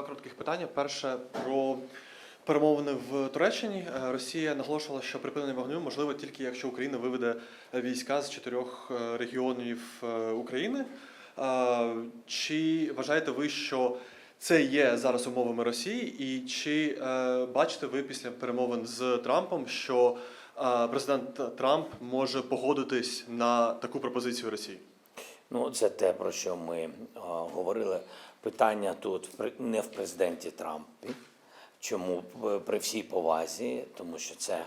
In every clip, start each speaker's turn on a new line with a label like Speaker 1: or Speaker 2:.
Speaker 1: два коротких питання. Перше про перемовини в Туреччині. Е, Росія наголошувала, що припинення вогню можливо тільки якщо Україна виведе війська з чотирьох е, регіонів е, України. Чи вважаєте ви, що це є зараз умовами Росії, і чи бачите ви після перемовин з Трампом, що президент Трамп може погодитись на таку пропозицію Росії?
Speaker 2: Ну, це те, про що ми е, говорили. Питання тут не в президенті Трампі. Чому Е, при всій повазі? Тому що це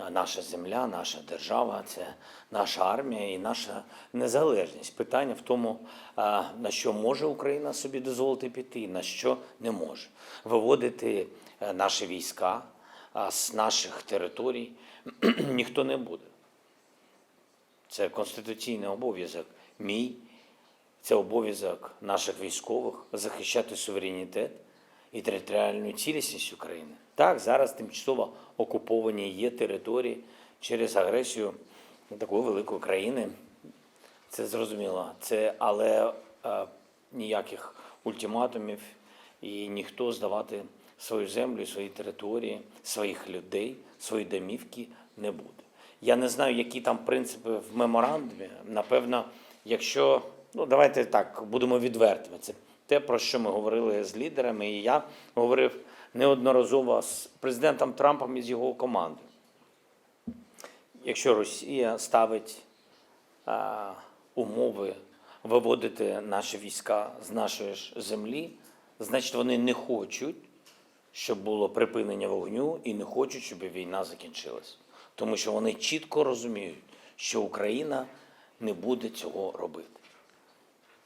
Speaker 2: е, наша земля, наша держава, це наша армія і наша незалежність. Питання в тому, е, на що може Україна собі дозволити піти, на що не може. Виводити наші війська е, з наших територій ніхто не буде. Це конституційний обов'язок мій, це обов'язок наших військових захищати суверенітет і територіальну цілісність України. Так, зараз тимчасово окуповані є території через агресію такої великої країни. Це зрозуміло. Це, але е, ніяких ультиматумів і ніхто здавати свою землю, свої території, своїх людей, свої домівки не буде. Я не знаю, які там принципи в меморандумі. Напевно, якщо ну давайте так будемо відвертими. Це те, про що ми говорили з лідерами, і я говорив неодноразово з президентом Трампом і з його командою. Якщо Росія ставить а, умови виводити наші війська з нашої ж землі, значить вони не хочуть, щоб було припинення вогню, і не хочуть, щоб війна закінчилась. Тому що вони чітко розуміють, що Україна не буде цього робити.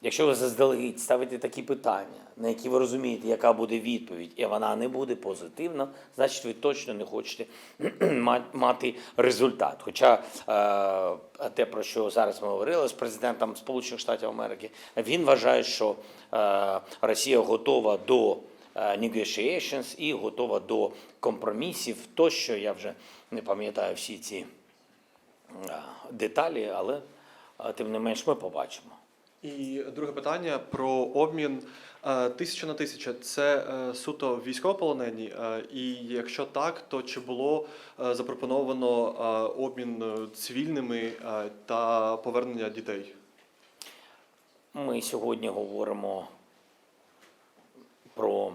Speaker 2: Якщо ви заздалегідь ставите такі питання, на які ви розумієте, яка буде відповідь, і вона не буде позитивна, значить ви точно не хочете мати результат. Хоча е, те, про що зараз ми говорили з президентом Сполучених Штатів Америки, він вважає, що е, Росія готова до е, negotiations і готова до компромісів. Тощо я вже не пам'ятаю всі ці е, деталі, але тим не менш ми побачимо.
Speaker 1: І друге питання про обмін Е, тисяча на тисяча. Це е, суто військовополонені. Е, І якщо так, то чи було запропоновано обмін цивільними та повернення дітей?
Speaker 2: Ми сьогодні говоримо про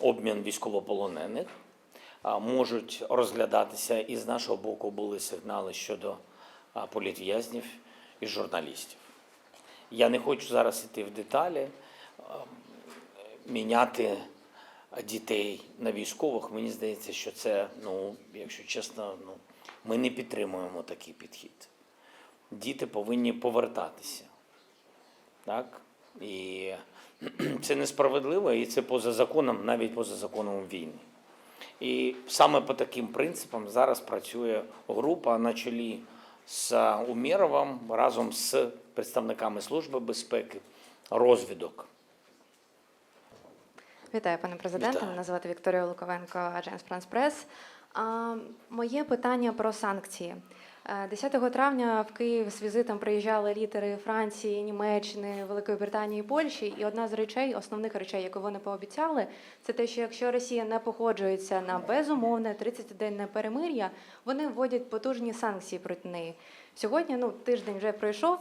Speaker 2: обмін військовополонених. Можуть розглядатися і з нашого боку були сигнали щодо політв'язнів і журналістів. Я не хочу зараз йти в деталі, міняти дітей на військових. Мені здається, що це, ну, якщо чесно, ну, ми не підтримуємо такий підхід. Діти повинні повертатися. Так? І це несправедливо, і це поза законом, навіть поза законом війни. І саме по таким принципам зараз працює група на чолі з Умєровим разом з представниками Служби безпеки, розвідок.
Speaker 3: Вітаю, пане президенте. Мене звати Вікторія Луковенко, Agence France Press. Моє питання про санкції. Е, 10 травня в Київ з візитом приїжджали літери Франції, Німеччини, Великої Британії, Польщі. І одна з речей, основних речей, яку вони пообіцяли, це те, що якщо Росія не погоджується на безумовне 30-денне перемир'я, вони вводять потужні санкції проти неї. Сьогодні ну тиждень вже пройшов.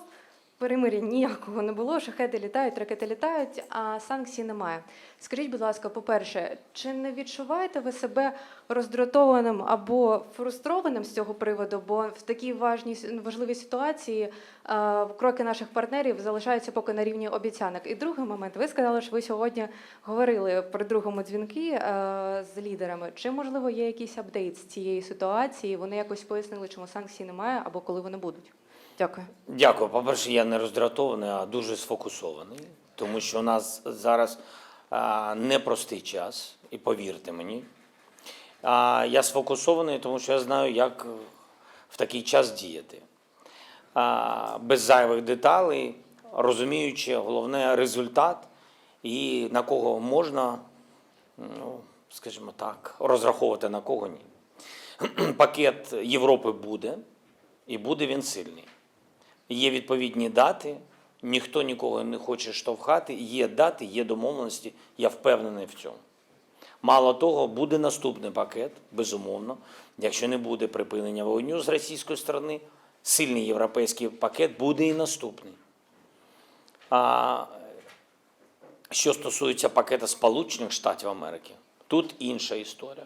Speaker 3: Перемир'я ніякого не було, шахеди літають, ракети літають, а санкцій немає. Скажіть, будь ласка, по-перше, чи не відчуваєте ви себе роздратованим або фрустрованим з цього приводу? Бо в такій важній важливій ситуації е, кроки наших партнерів залишаються поки на рівні обіцянок. І другий момент, ви сказали, що ви сьогодні говорили при другому дзвінки е, з лідерами. Чи можливо є якийсь апдейт з цієї ситуації? Вони якось пояснили, чому санкцій немає або коли вони будуть? Дякую.
Speaker 2: Дякую. По-перше, я не роздратований, а дуже сфокусований, тому що у нас зараз а, непростий час, і повірте мені. А, я сфокусований, тому що я знаю, як в такий час діяти. А, без зайвих деталей, розуміючи головне результат і на кого можна, ну, скажімо так, розраховувати, на кого ні. Пакет Європи буде, і буде він сильний. Є відповідні дати, ніхто нікого не хоче штовхати. Є дати, є домовленості. Я впевнений в цьому. Мало того, буде наступний пакет, безумовно. Якщо не буде припинення вогню з російської сторони, сильний європейський пакет буде і наступний. А що стосується пакета Сполучених Штатів Америки, тут інша історія.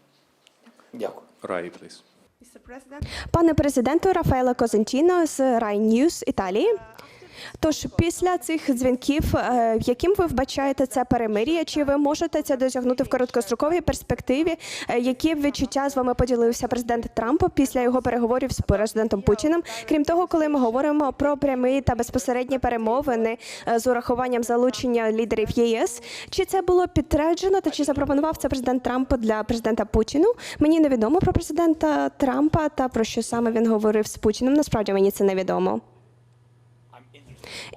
Speaker 2: Дякую.
Speaker 4: Раї, please.
Speaker 5: Пане президенту Рафаеле Козентіно з Rai News Італії. Тож після цих дзвінків, е, яким ви вбачаєте це перемир'я? Чи ви можете це досягнути в короткостроковій перспективі? Е, Які відчуття з вами поділився президент Трамп після його переговорів з президентом Путіним? Крім того, коли ми говоримо про прямі та безпосередні перемовини е, з урахуванням залучення лідерів ЄС, чи це було підтверджено, та чи запропонував це президент Трамп для президента Путіну? Мені невідомо про президента Трампа та про що саме він говорив з Путіним. Насправді мені це невідомо.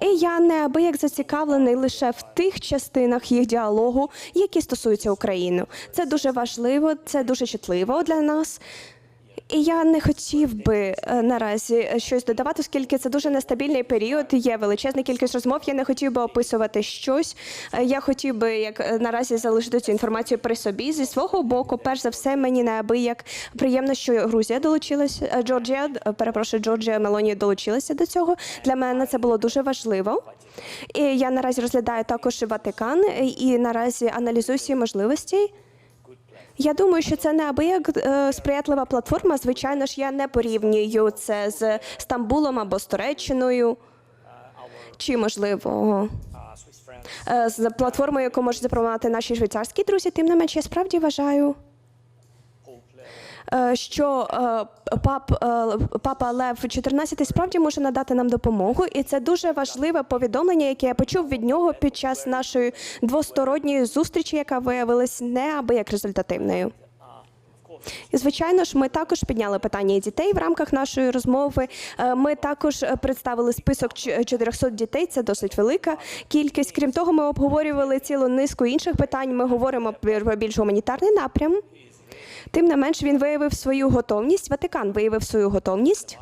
Speaker 5: І я неабияк зацікавлений лише в тих частинах їх діалогу, які стосуються України. Це дуже важливо, це дуже чутливо для нас. І я не хотів би е, наразі щось додавати, оскільки це дуже нестабільний період. Є величезна кількість розмов. Я не хотів би описувати щось. Е, Я хотів би як е, наразі залишити цю інформацію при собі зі свого боку. Перш за все, мені неабияк приємно, що Грузія долучилася. е, Джорджія, е, перепрошую, Джорджія Мелоні долучилася до цього. Для мене це було дуже важливо. І я наразі розглядаю також Ватикан е, і наразі аналізую всі можливості. Я думаю, що це неабияк е, сприятлива платформа. Звичайно ж, я не порівнюю це з Стамбулом або з Туреччиною. Чи можливо е, з платформою, яку можуть запропонувати наші швейцарські друзі. Тим не менше, я справді вважаю. Е, Що е, пап, е, папа Лев XIV справді може надати нам допомогу, і це дуже важливе повідомлення, яке я почув від нього під час нашої двосторонньої зустрічі, яка виявилась неабияк результативною. І, звичайно ж, ми також підняли питання дітей в рамках нашої розмови. Ми також представили список ч- 400 дітей. Це досить велика кількість. Крім того, ми обговорювали цілу низку інших питань. Ми говоримо про більш гуманітарний напрям. Тим не менш, він виявив свою готовність. Ватикан виявив свою готовність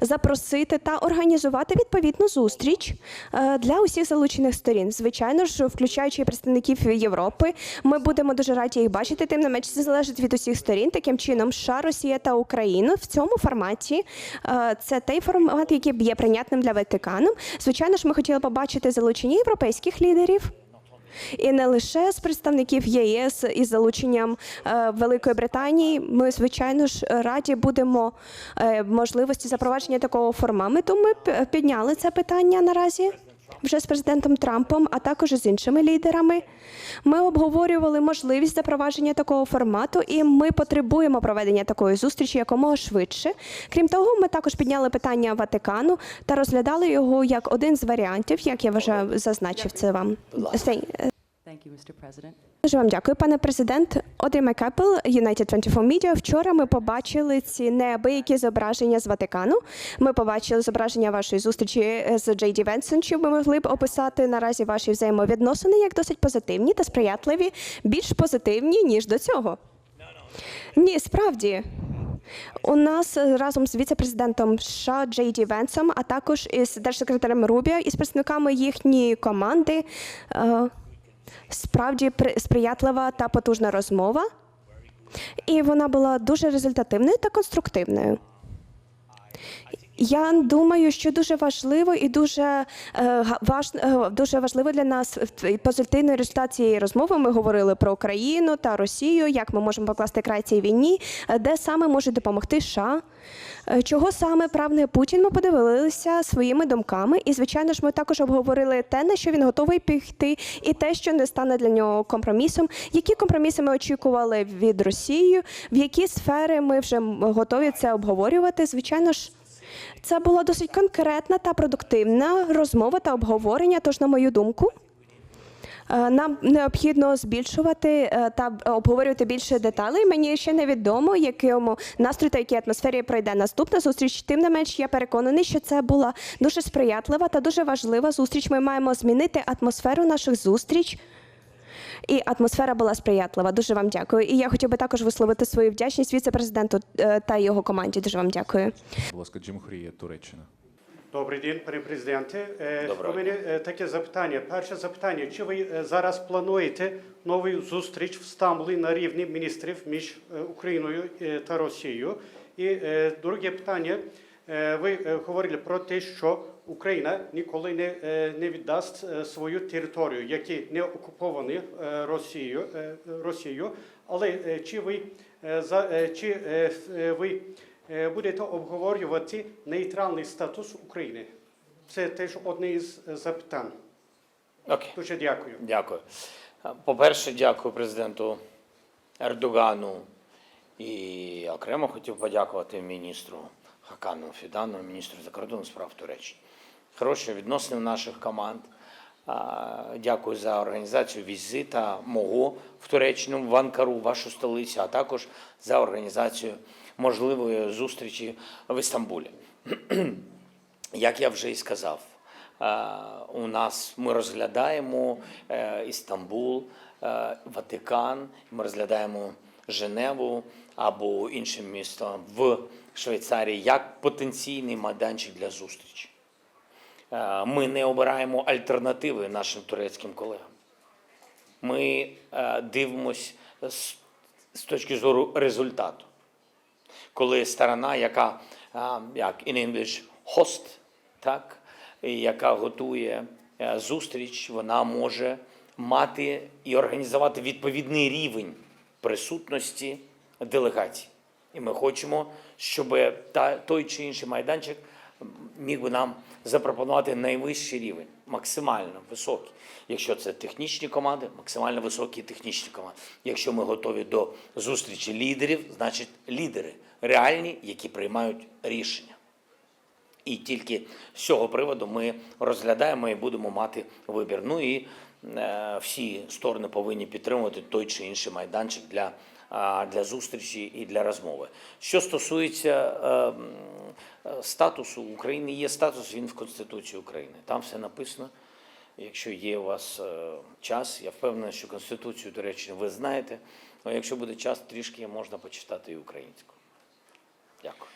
Speaker 5: запросити та організувати відповідну зустріч е, для усіх залучених сторін. Звичайно ж, включаючи представників Європи, ми будемо дуже раді їх бачити. Тим не менш, це залежить від усіх сторін. Таким чином, США, Росія та Україна в цьому форматі е, це той формат, який є прийнятним для Ватикану. Звичайно ж, ми хотіли побачити залучення європейських лідерів. І не лише з представників ЄС із залученням е, Великої Британії. Ми, звичайно ж, раді будемо е, можливості запровадження такого формату. Ми підняли це питання наразі. Вже з президентом Трампом, а також з іншими лідерами, ми обговорювали можливість запровадження такого формату, і ми потребуємо проведення такої зустрічі якомога швидше. Крім того, ми також підняли питання Ватикану та розглядали його як один з варіантів, як я вважаю, зазначив це вам.
Speaker 6: Thank you, Mr.
Speaker 5: Дуже вам дякую, пане президент. Одрі Макепл, United 24 Media. Вчора ми побачили ці неабиякі зображення з Ватикану. Ми побачили зображення вашої зустрічі з Джей Ді Венсон. Чи ви могли б описати наразі ваші взаємовідносини як досить позитивні та сприятливі, більш позитивні ніж до цього? Ні, справді. У нас е, разом з віце-президентом США Джей Ді Венсом, а також із держсекретарем Рубіо і з представниками їхньої команди. Справді при- сприятлива та потужна розмова, і вона була дуже результативною та конструктивною. Я думаю, що дуже важливо і дуже, е, важ, е, дуже важливо для нас позитивний результат цієї розмови. Ми говорили про Україну та Росію, як ми можемо покласти край цій війні, е, де саме може допомогти США. Чого саме прагне Путін? Ми подивилися своїми думками, і звичайно ж, ми також обговорили те, на що він готовий піти, і те, що не стане для нього компромісом. Які компроміси ми очікували від Росії, в які сфери ми вже готові це обговорювати. Звичайно ж. Це була досить конкретна та продуктивна розмова та обговорення. Тож, на мою думку, е, нам необхідно збільшувати е, та обговорювати більше деталей. Мені ще невідомо, якому настрої та якій атмосфері пройде наступна зустріч. Тим не менш, я переконаний, що це була дуже сприятлива та дуже важлива зустріч. Ми маємо змінити атмосферу наших зустріч. І атмосфера була сприятлива. Дуже вам дякую. І я хотів би також висловити свою вдячність віце-президенту е, та його команді. Дуже вам дякую.
Speaker 4: Будь ласка, Джимхурія, Туреччина.
Speaker 7: Добрий день, пане президенте. Е,
Speaker 2: Доброго
Speaker 7: У мене е, таке запитання. Перше запитання: чи ви зараз плануєте нову зустріч в Стамбулі на рівні міністрів між Україною та Росією? І друге питання. Ви говорили про те, що Україна ніколи не, е, не віддасть е, свою територію, які не окуповані е, Росією, Росією. Але чи ви чи ви будете обговорювати нейтральний статус України? Це теж одне із запитань.
Speaker 2: Окей.
Speaker 7: Дуже дякую.
Speaker 2: Дякую. По-перше, дякую президенту Ердогану і окремо хотів подякувати міністру Хакану Фідану, міністру закордонних справ Туреччини. Хороші відносини наших команд. Дякую за організацію візита мого в Туреччину, в Анкару, вашу столицю, а також за організацію можливої зустрічі в Істамбулі. Як я вже і сказав, у нас ми розглядаємо е, Істамбул, е, Ватикан, ми розглядаємо Женеву або інше місто в Швейцарії як потенційний майданчик для зустрічі. Е, Ми не обираємо альтернативи нашим турецьким колегам. Ми е, дивимось з, точки зору результату коли сторона, яка а, як in English host, так, яка готує е, зустріч, вона може мати і організувати відповідний рівень присутності делегацій. І ми хочемо, щоб той чи інший майданчик міг би нам запропонувати найвищий рівень, максимально високий. Якщо це технічні команди, максимально високі технічні команди. Якщо ми готові до зустрічі лідерів, значить лідери реальні, які приймають рішення. І тільки з цього приводу ми розглядаємо і будемо мати вибір. Ну і е, всі сторони повинні підтримувати той чи інший майданчик для, для зустрічі і для розмови. Що стосується е, м, е, статусу України, є статус, він в Конституції України. Там все написано. Якщо є у вас е, час, я впевнений, що Конституцію, до речі, ви знаєте. Але якщо буде час, трішки можна почитати і українську. Дякую.